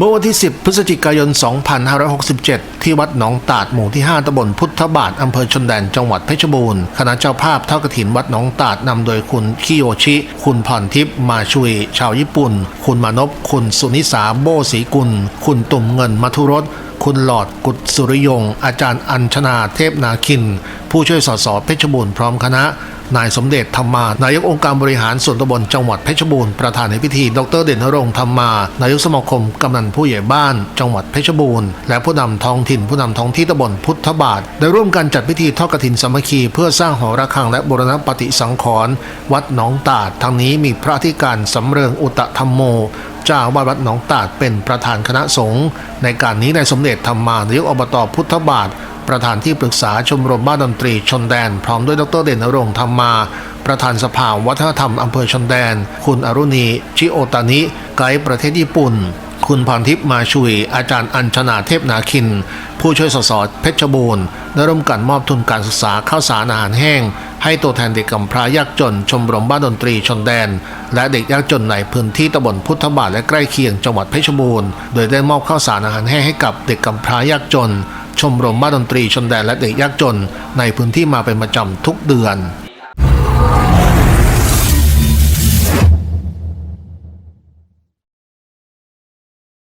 เมื่อวันที่ 10 พฤศจิกายน 2567 ที่วัดหนองตาดหมู่ที่ 5ตำบลพุทธบาทอำเภอชนแดนจังหวัดเพชรบูรณ์คณะเจ้าภาพทอดกฐินวัดหนองตาดนำโดยคุณคิโยชิ คุณพรทิพย์มาชุย ชาวญี่ปุ่น คุณมานพคุณสุนิสาโบศรีกุล คุณตุ่มเงินมัทุรสคุณหลอดกุศสุริยง อาจารย์อัญชนาเทพนาคิน ผู้ช่วยสสเพชรบูรณ์พร้อมคณะ นายสมเด็จธรรมานายกองค์การบริหารส่วนตำบลจังหวัดเพชรบูรณ์ประธานในพิธี ดรเด่นนรงธรรมานายกสมาคมกำนันผู้ใหญ่บ้าน จังหวัดเพชรบูรณ์และผู้นำท้องถิ่นผู้นำท้องที่ตำบลพุทธบาทได้ร่วมกันจัดพิธีทอดกฐินสามัคคีเพื่อสร้างหอระฆังและบูรณปฏิสังขรณ์วัดหนองตาดทั้งนี้มีพระธิการสำเริงอุตธรรมโมเจ้าวาสวัดหนองตาดเป็นประธานคณะสงฆ์ในการนี้นายสมเด็จธรรมานายกอบตพุทธบาท ประธานที่ปรึกษาชมรมบ้านดนตรีชนแดน พร้อมด้วยดรเด่นรงค์ธรรมา ประธานสภาวัฒนธรรมอำเภอชนแดน คุณอรุณี ชิโอตานิ ไกด์ประเทศญี่ปุ่น คุณพรทิพย์มาชุย อาจารย์อัญชนาเทพนาคิน ผู้ช่วยสสเพชรบูรณ์ได้ร่วมกันมอบทุนการศึกษาข้าวสารอาหารแห้ง ให้ตัวแทนเด็กกำพร้ายากจน ชมรมบ้านดนตรีชนแดน และเด็กยากจนในพื้นที่ตำบลพุทธบาทและใกล้เคียงจังหวัดเพชรบูรณ์โดยได้มอบข้าวสารอาหารแห้งให้กับเด็กกำพร้ายากจน ชมรมบ้านดนตรีชนแดนและเด็กยากจน ในพื้นที่มาเป็นประจำทุกเดือน